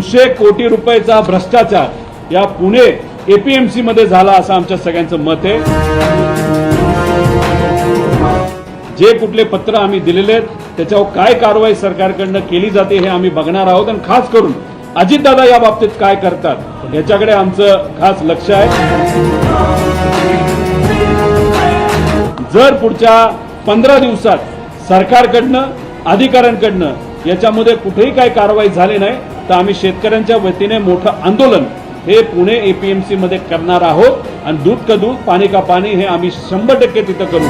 दोनशे कोटी रुपयाचा भ्रष्टाचार या पुणे एपीएमसी मध्ये झाला असं आमच्या सगळ्यांचं मत आहे. जे कुठले पत्र आम्ही दिलेले आहेत त्याच्यावर काय कारवाई सरकारकडनं केली जाते हे आम्ही बघणार आहोत आणि खास करून अजितदादा या बाबतीत काय करतात याच्याकडे आमचं खास लक्ष आहे. जर पुढच्या पंधरा दिवसात सरकारकडनं अधिकाऱ्यांकडनं याच्यामध्ये कुठेही काही कारवाई झाली नाही तर आम्ही शेतकऱ्यांच्या वतीने मोठं आंदोलन हे पुणे एपीएमसी मध्ये करणार आहोत. आणि दूध का दूध पाणी का पाणी हे आम्ही शंभर टक्के तिथं करू.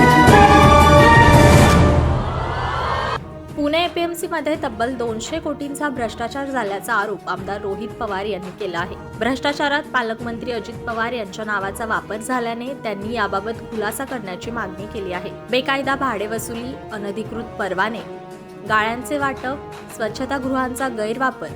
पुणे एपीएमसी मध्ये तब्बल दोनशे कोटींचा भ्रष्टाचार झाल्याचा आरोप आमदार रोहित पवार यांनी केला आहे. भ्रष्टाचारात पालकमंत्री अजित पवार यांच्या नावाचा वापर झाल्याने त्यांनी याबाबत खुलासा करण्याची मागणी केली आहे. बेकायदा भाडे वसुली अनधिकृत परवाने गाळ्यांचे वाटप स्वच्छतागृहांचा गैरवापर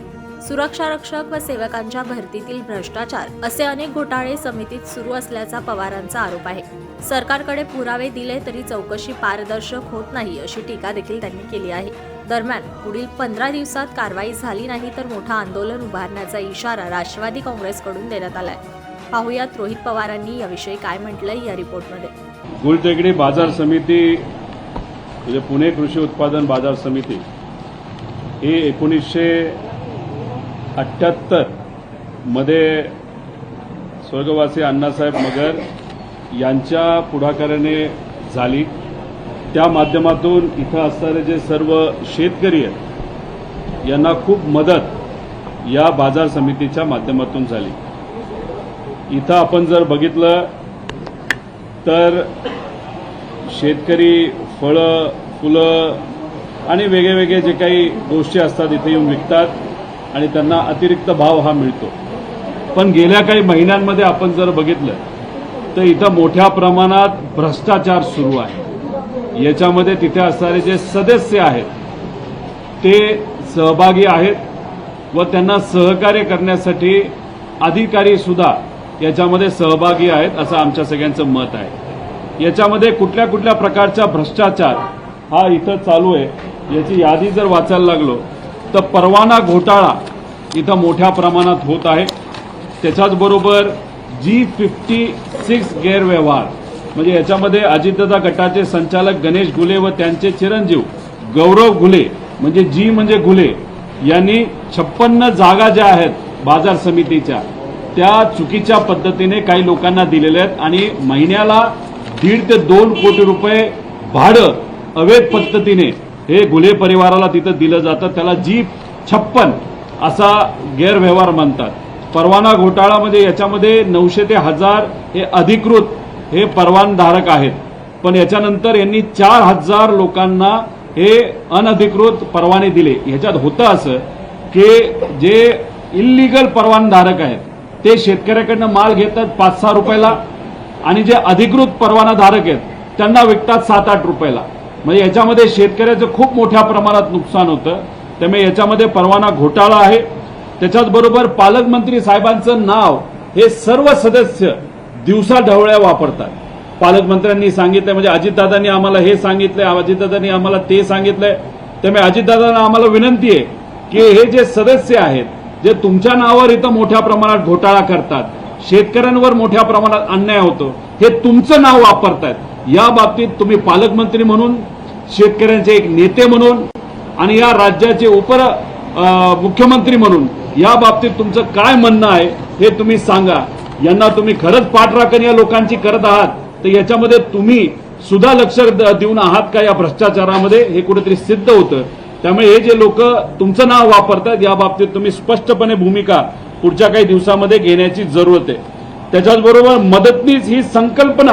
सुरक्षा रक्षक व सेवकांच्या भरतीतील भ्रष्टाचार असे अनेक घोटाळे समितीत सुरू असल्याचा पवारांचा आरोप आहे. सरकारकडे पुरावे दिले तरी चौकशी पारदर्शक होत नाही अशी टीका देखील त्यांनी केली आहे. दरम्यान पुढील पंधरा दिवसात कारवाई झाली नाही तर मोठं आंदोलन उभारण्याचा इशारा राष्ट्रवादी काँग्रेसकडून देण्यात आलाय. पाहुयात रोहित पवारांनी याविषयी काय म्हटलंय या रिपोर्टमध्ये. गुलटेकडी बाजार समिती म्हणजे पुणे कृषी उत्पादन बाजार समिती ही एकोणीसशे अठ्ठ्याहत्तरमध्ये स्वर्गवासी अण्णासाहेब मगर यांच्या पुढाकाराने झाली. त्या माध्यमातून इथं असणारे जे सर्व शेतकरी आहेत यांना खूप मदत या बाजार समितीच्या माध्यमातून झाली. इथं आपण जर बघितलं तर शेतकरी फळं फुलं आणि वेगळे वेगळे जे काही गोष्टी असतात इथे येऊन विकतात. आणि त्यांना अतिरिक्त भाव हा मिळतो. पण गेल्या काही महिन्यांमध्ये आपण जर बघितलं तर इथं मोठ्या प्रमाणात भ्रष्टाचार सुरू आहे. याच्यामध्ये तिथे असणारे जे सदस्य आहेत ते सहभागी आहेत व त्यांना सहकार्य करण्यासाठी अधिकारी सुद्धा याच्यामध्ये सहभागी आहेत असं आमच्या सगळ्यांचं मत आहे. याच्यामध्ये कुठल्या कुठल्या प्रकारचा भ्रष्टाचार हा इथं चालू आहे याची यादी जर वाचायला लागलो तर परवाना घोटाळा इथं मोठ्या प्रमाणात होत आहे. त्याच्याचबरोबर जी फिफ्टी सिक्स गैरव्यवहार म्हणजे याच्यामध्ये अजितदादा गटाचे संचालक गणेश घुले व त्यांचे चिरंजीव गौरव घुले म्हणजे जी म्हणजे घुले यांनी छप्पन्न जागा ज्या आहेत बाजार समितीच्या त्या चुकीच्या पद्धतीने काही लोकांना दिलेल्या आहेत आणि महिन्याला दीड ते दोन कोटी रुपये भाडं अवैध पद्धतीने हे गुले परिवाराला तिथं दिलं जातं. त्याला जी छप्पन असा गैरव्यवहार म्हणतात. परवाना घोटाळामध्ये याच्यामध्ये नऊशे ते हजार हे अधिकृत हे परवानधारक आहेत. पण याच्यानंतर यांनी चार हजार लोकांना हे अनधिकृत परवाने दिले. ह्याच्यात होतं असं की जे इल्लीगल परवानधारक आहेत ते शेतकऱ्याकडनं माल घेतात पाच सहा रुपयाला आणि जे अधिकृत परवानाधारक आहेत त्यांना विकतात सात आठ रुपयाला. म्हणजे याच्यामध्ये शेतकऱ्याचं खूप मोठ्या प्रमाणात नुकसान होतं. त्यामुळे याच्यामध्ये परवाना घोटाळा आहे. त्याच्याच बरोबर पालकमंत्री साहेबांचं नाव हे सर्व सदस्य दिवसा ढवळ्या वापरतात. पालकमंत्र्यांनी सांगितलं म्हणजे अजितदादांनी आम्हाला हे सांगितलंय अजितदादांनी आम्हाला ते सांगितलंय. त्यामुळे अजितदादांना आम्हाला विनंती आहे की हे जे सदस्य आहेत जे तुमच्या नावावर इथं मोठ्या प्रमाणात घोटाळा करतात शेतकऱ्यांवर मोठ्या प्रमाणात अन्याय होतो हे तुमचं नाव वापरतायत. या बाबतीत तुम्ही पालकमंत्री म्हणून शेतकऱ्यांचे एक नेते म्हणून आणि या राज्याचे उप मुख्यमंत्री म्हणून या बाबतीत तुमचं काय म्हणणं आहे हे तुम्ही सांगा. यांना तुम्ही खरंच पाठराखण या लोकांची करत आहात तर याच्यामध्ये तुम्ही सुद्धा लक्ष देऊन आहात का या भ्रष्टाचारामध्ये? हे कुठेतरी सिद्ध होतं. त्यामुळे हे जे लोक तुमचं नाव वापरतात या बाबतीत तुम्ही स्पष्टपणे भूमिका पुढच्या काही दिवसामध्ये घेण्याची जरूरत आहे. त्याच्याचबरोबर मदतनीस ही संकल्पना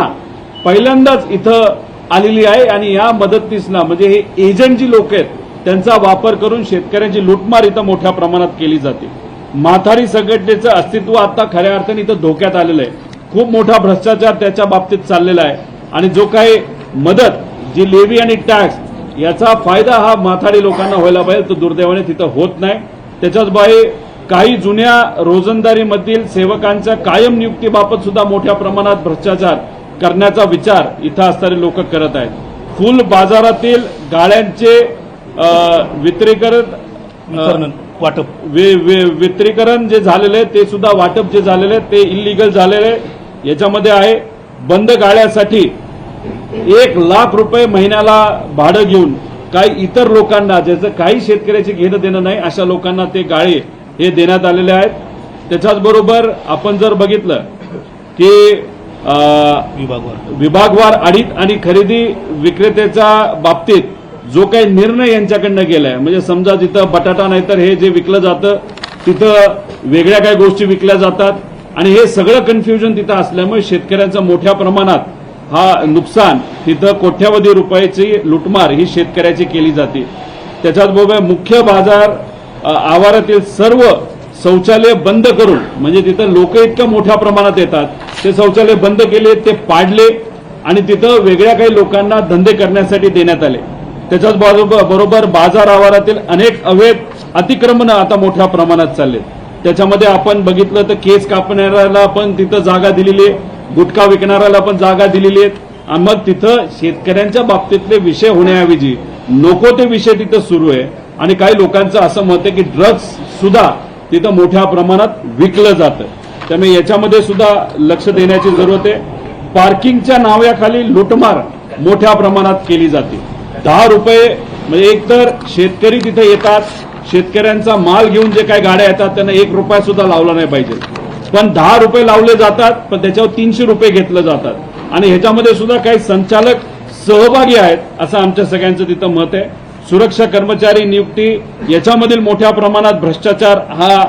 पहिल्यांदाच इथं आलेली आहे आणि या मदतनीसना म्हणजे हे एजंट जी लोक आहेत त्यांचा वापर करून शेतकऱ्यांची लुटमार इथं मोठ्या प्रमाणात केली जाते. माथारी संघटनेचं अस्तित्व आता खऱ्या अर्थाने इथं धोक्यात आलेलं आहे. खूप मोठा भ्रष्टाचार त्याच्या बाबतीत चाललेला आहे. आणि जो काही मदत जी लेवी आणि टॅक्स याचा फायदा हा माथाडी लोकांना व्हायला पाहिजे तो दुर्दैवाने तिथं होत नाही. त्याच्याच बाहेर काही जुन्या रोजंदारीमधील सेवकांच्या कायम नियुक्तीबाबत सुद्धा मोठ्या प्रमाणात भ्रष्टाचार करण्याचा विचार इथं असणारे लोक करत आहेत. फुल बाजारातील गाळ्यांचे वितरण वाटप. वित्रीकरण जे झालेलं आहे ते सुद्धा वाटप जे झालेलं आहे ते इलिगल झालेलं आहे. याच्यामध्ये आहे बंद गाड्यासाठी एक लाख रुपये महिन्याला भाडं घेऊन काही इतर लोकांना ज्याचं काही शेतकऱ्याची घेणं देणं नाही अशा लोकांना ते गाळे हे देण्यात आलेले आहेत. त्याच्याच बरोबर आपण जर बघितलं की विभागवार विभागवार आडीत आणि खरेदी विक्रेत्याच्या बाबतीत जो काही निर्णय यांच्याकडनं गेलाय म्हणजे समजा जिथं बटाटा नाहीतर हे जे विकलं जातं तिथं वेगळ्या काही गोष्टी विकल्या जातात आणि हे सगळं कन्फ्युजन तिथं असल्यामुळे शेतकऱ्यांचं मोठ्या प्रमाणात हा नुकसान तिथं कोट्यावधी रुपयाची लुटमार ही शेतकऱ्याची केली जाते. त्याच्याचबरोबर मुख्य बाजार आवारातील सर्व शौचालय बंद करून म्हणजे तिथं लोक इतक्या मोठ्या प्रमाणात येतात ते शौचालय बंद केले ते पाडले आणि तिथं वेगळ्या काही लोकांना धंदे करण्यासाठी देण्यात आले. त्याच्याच बरोबर बरोबर बाजार आवारातील अनेक अवैध अतिक्रमणं आता मोठ्या प्रमाणात चालले त्याच्यामध्ये आपण बघितलं तर केस कापणाऱ्याला पण तिथं जागा दिलेली आहे गुटखा विकणाऱ्याला पण जागा दिलेली आहेत. आणि मग तिथं शेतकऱ्यांच्या बाबतीतले विषय होण्याऐवजी नको ते विषय तिथं सुरू आहे. आणि काही लोकांचं असं मत आहे की ड्रग्स सुद्धा तिथं मोठ्या प्रमाणात विकलं जातं. त्यामुळे याच्यामध्ये सुद्धा लक्ष देण्याची जरूरत आहे. पार्किंगच्या नावाखाली लुटमार मोठ्या प्रमाणात केली जाते. दहा रुपये म्हणजे एकतर शेतकरी तिथे येतात शेतकऱ्यांचा माल घेऊन जे काही गाड्या येतात त्यांना एक रुपया सुद्धा लावला नाही पाहिजे. पण दहा रुपये लावले जातात पण त्याच्यावर तीनशे रुपये घेतलं जातात. आणि ह्याच्यामध्ये सुद्धा काही संचालक सहभागी आहेत असं आमच्या सगळ्यांचं तिथं मत आहे. सुरक्षा कर्मचारी नियुक्ती याच्यामधील मोठ्या प्रमाणात भ्रष्टाचार हा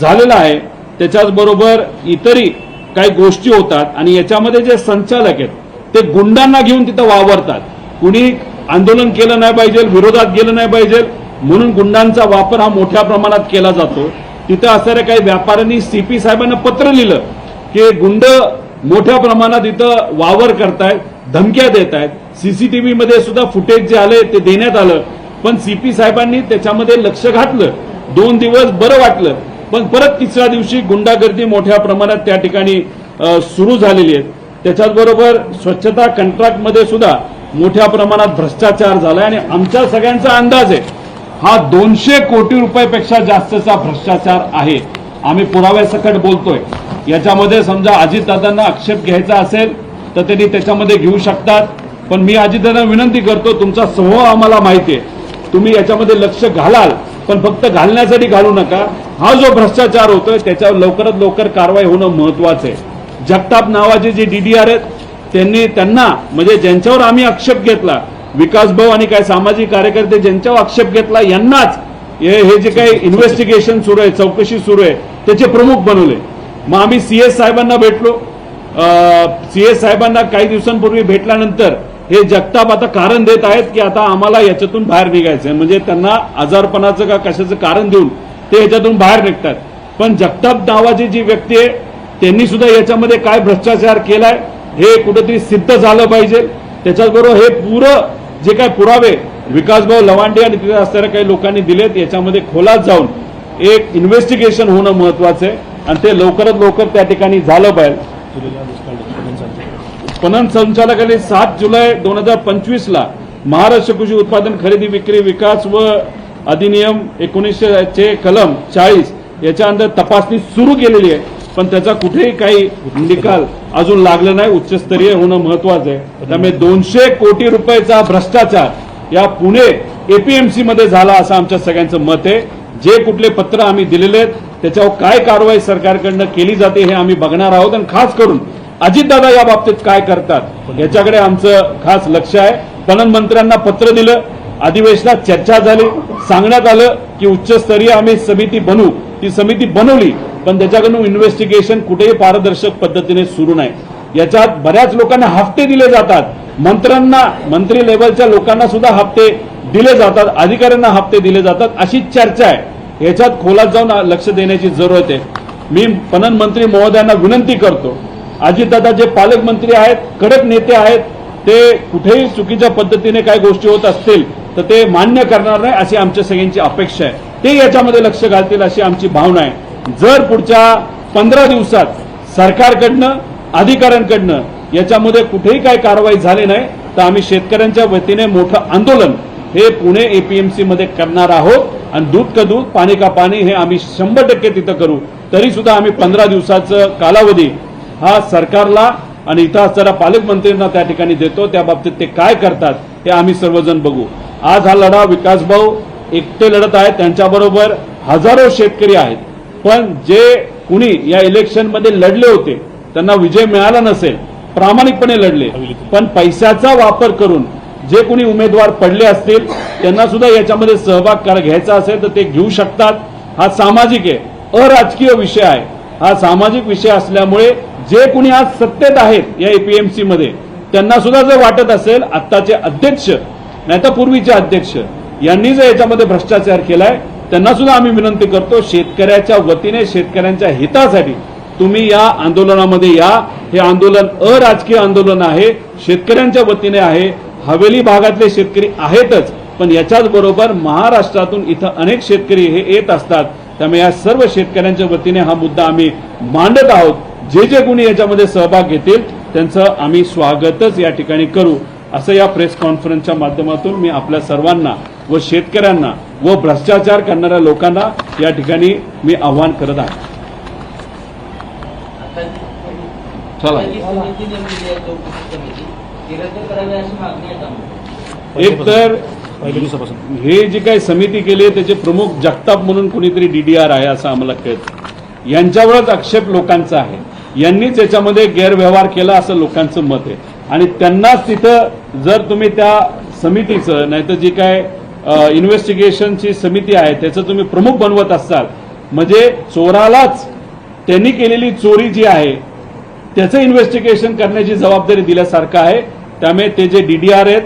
झालेला आहे. त्याच्याचबरोबर इतरही काही गोष्टी होतात आणि याच्यामध्ये जे संचालक आहेत ते गुंडांना घेऊन तिथं वावरतात. कुणी आंदोलन केलं नाही पाहिजे विरोधात गेलं नाही पाहिजे म्हणून गुंडांचा वापर हा मोठ्या प्रमाणात केला जातो. तिथं असणाऱ्या काही व्यापाऱ्यांनी सीपी साहेबांना पत्र लिहिलं की गुंड मोठ्या प्रमाणात इथं वावर करतायत. धमक्या देत आहेत. सीसीटीव्ही मध्ये सुद्धा फुटेज जे आले ते देण्यात आलं. पण सीपी साहेबांनी त्याच्यामध्ये लक्ष घातलं. दोन दिवस बरं वाटलं. पण परत तिसऱ्या दिवशी गुंडागर्दी मोठ्या प्रमाणात त्या ठिकाणी सुरू झालेली आहे. त्याच्याचबरोबर स्वच्छता कंत्राटमध्ये सुद्धा मोठ्या प्रमाणात भ्रष्टाचार झालाय आणि आमच्या सगळ्यांचा अंदाज आहे हा दोनशे कोटी रुपयापेक्षा जास्तचा भ्रष्टाचार आहे. आम्ही पुराव्यासकट बोलतोय. याच्यामध्ये समजा अजितदादांना आक्षेप घ्यायचा असेल तर त्यांनी त्याच्यामध्ये घेऊ शकतात. पण मी अजितदादांना विनंती करतो तुमचा समूह आम्हाला माहिती आहे तुम्ही याच्यामध्ये लक्ष घालाल पण फक्त घालण्यासाठी घालू नका. हा जो भ्रष्टाचार होतोय त्याच्यावर लवकरात लवकर कारवाई होणं महत्वाचं आहे. जगताप नावाचे जे डीडीआर आहेत त्यांनी त्यांना म्हणजे ज्यांच्यावर आम्ही आक्षेप घेतला विकास भाऊ आणि काय सामाजिक कार्यकर्ते ज्यांच्यावर आक्षेप घेतला यांनाच हे हे जे काही इन्व्हेस्टिगेशन सुरू आहे चौकशी सुरू आहे त्याचे प्रमुख बनवले. मग आम्ही सीएस साहेबांना भेटलो सीएस साहेबांना काही दिवसांपूर्वी भेटल्यानंतर हे जगताप आता कारण देत आहेत की आता आम्हाला याच्यातून बाहेर निघायचं आहे म्हणजे त्यांना आजारपणाचं का कशाचं कारण देऊन ते याच्यातून बाहेर निघतात. पण जगताप नावाची जी व्यक्ती आहे त्यांनी सुद्धा याच्यामध्ये काय भ्रष्टाचार केलाय हे कुठेतरी सिद्ध झालं पाहिजे. त्याच्याचबरोबर हे पुरं जे काय पुरावे विकासभाऊ लवांडे आणि तिथे असणाऱ्या काही लोकांनी दिलेत याच्यामध्ये खोलात जाऊन एक इन्व्हेस्टिगेशन होणं महत्वाचं आहे. आणि ते लवकरात लवकर त्या ठिकाणी झालं पाहिजे. पणन संचालकाने सात जुलै दोन हजार पंचवीस ला महाराष्ट्र कृषी उत्पादन खरेदी विक्री विकास व अधिनियम एकोणीसशे चे कलम चाळीस याच्या अंदर तपासणी सुरू केलेली आहे. पण त्याचा कुठेही काही निकाल अजून लागला नाही. उच्चस्तरीय होणं महत्वाचं आहे. त्यामुळे दोनशे कोटी रुपयाचा भ्रष्टाचार या पुणे एपीएमसी मध्ये झाला असं आमच्या सगळ्यांचं मत आहे. जे कुठले पत्र आम्ही दिलेले आहेत त्याच्यावर काय कारवाई सरकारकडनं केली जाते हे आम्ही बघणार आहोत आणि खास करून अजितदादा या बाबतीत काय करतात याच्याकडे आमचं खास लक्ष आहे. पणन मंत्र्यांना पत्र दिलं अधिवेशनात चर्चा झाली सांगण्यात आलं की उच्चस्तरीय आम्ही समिती बनवू ती समिती बनवली पण त्याच्याकडून इन्व्हेस्टिगेशन कुठेही पारदर्शक पद्धतीने सुरू नाही. याच्यात बऱ्याच लोकांना हप्ते दिले जातात. मंत्र्यांना मंत्री लेवलच्या लोकांना सुद्धा हप्ते दिले जातात अधिकाऱ्यांना हप्ते दिले जातात अशी चर्चा आहे. याच्यात खोलात जाऊन लक्ष देण्याची जरूरत आहे. मी पणन मंत्री महोदयांना विनंती करतो. अजितदादा जे पालकमंत्री आहेत कडक नेते आहेत ते कुठेही चुकीच्या पद्धतीने काही गोष्टी होत असतील तर ते मान्य करणार नाही अशी आमच्या सगळ्यांची अपेक्षा आहे. ते याच्यामध्ये लक्ष घालतील अशी आमची भावना आहे. जर पुढच्या पंधरा दिवसात सरकारकडनं अधिकाऱ्यांकडनं याच्यामध्ये कुठेही काही कारवाई झाली नाही तर आम्ही शेतकऱ्यांच्या वतीने मोठं आंदोलन हे पुणे एपीएमसी मध्ये करणार आहोत. आणि दूध का दूध पाणी का पाणी हे आम्ही शंभर टक्के तिथं करू. तरी सुद्धा आम्ही पंधरा दिवसाचं कालावधी हा सरकारला आणि इथं असणाऱ्या पालकमंत्र्यांना त्या ठिकाणी देतो. त्या बाबतीत ते काय करतात हे आम्ही सर्वजण बघू. आज हा लढा विकास भाऊ एकटे लढत आहेत त्यांच्याबरोबर हजारो शेतकरी आहेत. पण जे कुणी या इलेक्शनमध्ये लढले होते त्यांना विजय मिळाला नसेल प्रामाणिकपणे लढले. पण पैशाचा वापर करून जे कोणी उमेदवार पडले असतील त्यांना सुद्धा याच्यामध्ये सहभाग घ्यायचा असेल तर ते घेऊ शकतात. हा सामाजिक आहे. अराजकीय विषय आहे. हा सामाजिक विषय असल्यामुळे जे कोणी आज सत्तेत आहेत या एपीएमसी मध्ये त्यांना सुद्धा जर वाटत असेल आत्ताचे अध्यक्ष नाही तर पूर्वीचे अध्यक्ष यांनी जर याच्यामध्ये भ्रष्टाचार केलाय त्यांना सुद्धा आम्ही विनंती करतो शेतकऱ्याच्या वतीने शेतकऱ्यांच्या हितासाठी तुम्ही या आंदोलनामध्ये या. हे आंदोलन अराजकीय आंदोलन आहे. शेतकऱ्यांच्या वतीने आहे. हवेली भागातले शेतकरी आहेतच पण याच्याच बरोबर महाराष्ट्रातून इथं अनेक शेतकरी हे येत असतात. त्यामुळे या सर्व शेतकऱ्यांच्या वतीने हा मुद्दा आम्ही मांडत आहोत. जे जे कोणी याच्यामध्ये सहभाग घेतील त्यांचं आम्ही स्वागतच या ठिकाणी करू. असं या प्रेस कॉन्फरन्सच्या माध्यमातून मी आपल्या सर्वांना व शेतकऱ्यांना व भ्रष्टाचार करणाऱ्या लोकांना या ठिकाणी मी आव्हान करत आहे. चला. एक तर हे जी काही समिती केली आहे त्याचे प्रमुख जगताप म्हणून कोणीतरी डीडीआर आहे असं आम्हाला कळतं. यांच्यावरच आक्षेप लोकांचा आहे. यांनीच याच्यामध्ये गैरव्यवहार केला असं लोकांचं मत आहे. आणि त्यांनाच तिथं जर तुम्ही त्या समितीचं नाहीतर जी काय इन्व्हेस्टिगेशनची समिती आहे त्याचं तुम्ही प्रमुख बनवत असाल म्हणजे चोरालाच त्यांनी केलेली चोरी जी आहे त्याचं इन्व्हेस्टिगेशन करण्याची जबाबदारी दिल्यासारखं आहे. त्यामुळे ते जे डीडीआर आहेत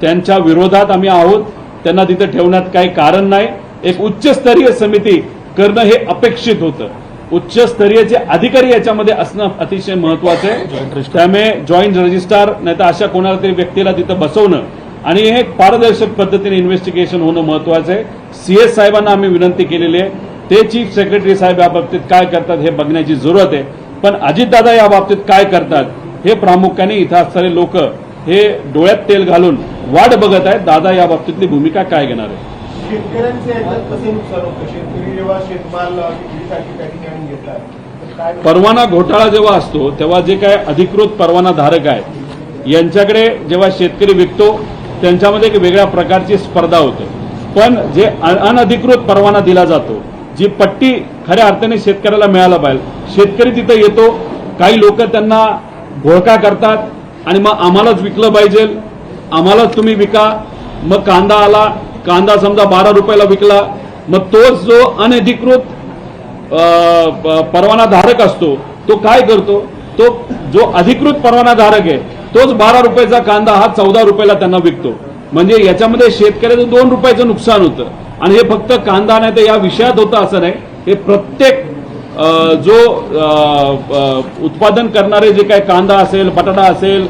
त्यांच्या विरोधात आम्ही आहोत. त्यांना तिथं ठेवण्यात काही कारण नाही. एक उच्चस्तरीय समिती करणं हे अपेक्षित होतं. उच्चस्तरीय जे अधिकारी याच्यामध्ये असणं अतिशय महत्वाचं आहे. त्यामुळे जॉईंट रजिस्ट्रार नाही तर अशा कोणाला तरी व्यक्तीला तिथं बसवणं आणि हे पारदर्शक पद्धतीने इन्व्हेस्टिगेशन होणं महत्वाचं आहे. सीएस साहेबांना आम्ही विनंती केलेली आहे. ते चीफ सेक्रेटरी साहेब या बाबतीत काय करतात हे बघण्याची जरूरत आहे. पण अजितदादा या बाबतीत काय करतात हे प्रामुख्याने इथं असणारे लोक हे डोळ्यात तेल घालून वाट बघत आहेत. दादा या बाबतीतली भूमिका काय घेणार आहे परवाना घोटाळा जेव्हा असतो तेव्हा जे काय अधिकृत परवाना धारक आहेत यांच्याकडे जेव्हा शेतकरी विकतो त्यांच्यामध्ये एक वेगळ्या प्रकारची स्पर्धा होते. पण जे अनधिकृत परवाना दिला जातो जी पट्टी खऱ्या अर्थाने शेतकऱ्याला मिळायला पाहिजे शेतकरी तिथं येतो काही लोक त्यांना घोळका करतात आणि मग आम्हालाच विकलं पाहिजे आम्हालाच तुम्ही विका. मग कांदा आला कांदा समजा बारा रुपयाला विकला मग तोच जो अनधिकृत परवानाधारक परवाना धारक असतो तो काय करतो? तो जो अधिकृत परवाना धारक आहे तोच बारा रुपयाचा कांदा हा चौदा रुपयाला त्यांना विकतो. म्हणजे याच्यामध्ये शेतकऱ्याचं दोन रुपयाचं नुकसान होतं. आणि हे फक्त कांदा नाही तर या विषयात होतं असं नाही. हे प्रत्येक जो उत्पादन करणारे जे काही कांदा असेल बटाटा असेल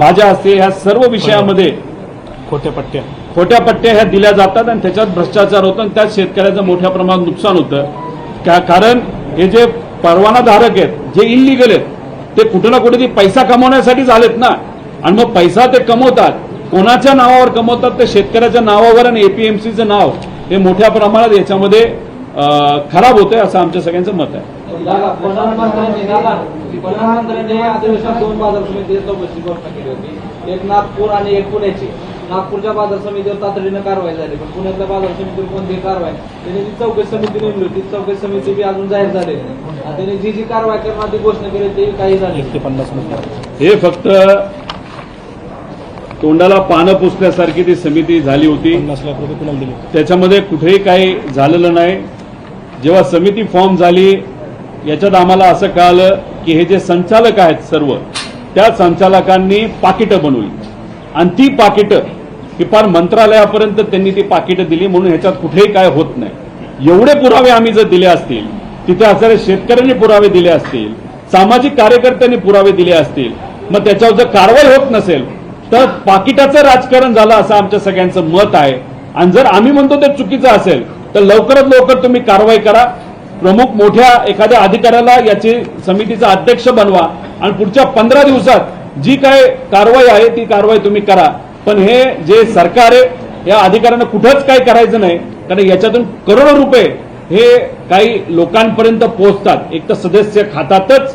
भाज्या असतील ह्या सर्व विषयामध्ये खोट्या पट्ट्या. खोट्या पट्ट्या ह्या दिल्या जातात आणि त्याच्यात भ्रष्टाचार होतो आणि त्यात शेतकऱ्याचं मोठ्या प्रमाणात नुकसान होतं. का- कारण हे जे परवाना धारक आहेत जे इलिगल आहेत ते कुठं ना कुठे पैसा कमवण्यासाठी झालेत ना. आणि मग पैसा ते कमवतात. कोणाच्या नावावर कमवतात? ते शेतकऱ्याच्या नावावर आणि एपीएमसीचं नाव हे मोठ्या प्रमाणात याच्यामध्ये खराब होतंय असं आमच्या सगळ्यांचं मत आहे. प्रधानमंत्र्यांनी प्रधानमंत्र्यांनी अधिवेशनात दोन बाजार समितीची चौकशी घोषणा केली होती. एक नागपूर आणि एक पुण्याची. नागपूरच्या बाजार समितीवर तातडीनं कारवाई झाली पण पुण्यातल्या बाजार समितीवर कोणतीही कारवाई? त्यांनी जी चौकशी समिती नेमली होती ती चौकशी समिती बी अजून जाहीर झालेली नाही. त्यांनी जी जी कारवाई करणार ती घोषणा केली ती काही झाली ते पन्नास हे फक्त तोंडाला पानं पुसण्यासारखी ती समिती झाली होती. त्याच्यामध्ये कुठेही काही झालेलं नाही. जेव्हा समिती फॉर्म झाली याच्यात आम्हाला असं कळालं की हे जे संचालक आहेत सर्व त्या संचालकांनी पाकिटं बनवली. आणि ती पाकिटं की फार मंत्रालयापर्यंत त्यांनी ती पाकिटं दिली म्हणून ह्याच्यात कुठेही काय होत नाही. एवढे पुरावे आम्ही जर दिले असतील तिथे असणाऱ्या शेतकऱ्यांनी पुरावे दिले असतील सामाजिक कार्यकर्त्यांनी पुरावे दिले असतील मग त्याच्यावर जर कारवाई होत नसेल तर पाकिटाचं राजकारण झालं असं आमच्या सगळ्यांचं मत आहे. आणि जर आम्ही म्हणतो ते चुकीचं असेल तर लवकरात लवकर तुम्ही कारवाई करा. प्रमुख मोठ्या एखाद्या अधिकाऱ्याला याची समितीचा अध्यक्ष बनवा आणि पुढच्या पंधरा दिवसात जी काय कारवाई आहे ती कारवाई तुम्ही करा. पण हे जे सरकार आहे या अधिकाऱ्यांना कुठंच काही करायचं नाही. कारण याच्यातून करोडो रुपये हे काही लोकांपर्यंत पोहोचतात. एक तर सदस्य खातातच.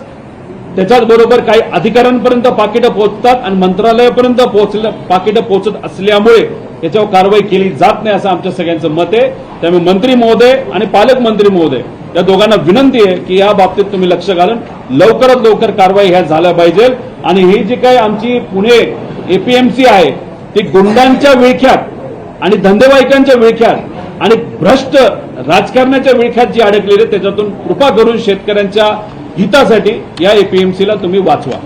त्याच्याच बरोबर काही अधिकाऱ्यांपर्यंत पाकिटं पोहोचतात आणि मंत्रालयापर्यंत पोहोचलं पाकिटं पोहोचत असल्यामुळे याच्यावर कारवाई केली जात नाही असं आमच्या सगळ्यांचं मत आहे. त्यामुळे मंत्री महोदय आणि पालकमंत्री महोदय या दोघांना विनंती आहे की या बाबतीत तुम्ही लक्ष घालून लवकरात लवकर कारवाई ह्या झाल्या पाहिजे. आणि ही जी काही आमची पुणे एपीएमसी आहे ती गुंडांच्या विळख्यात आणि धंदेवाईकांच्या विळख्यात आणि भ्रष्ट राजकारणाच्या विळख्यात जी अडकलेली त्याच्यातून कृपा करून शेतकऱ्यांच्या हितासाठी या एपीएमसीला तुम्ही वाचवा.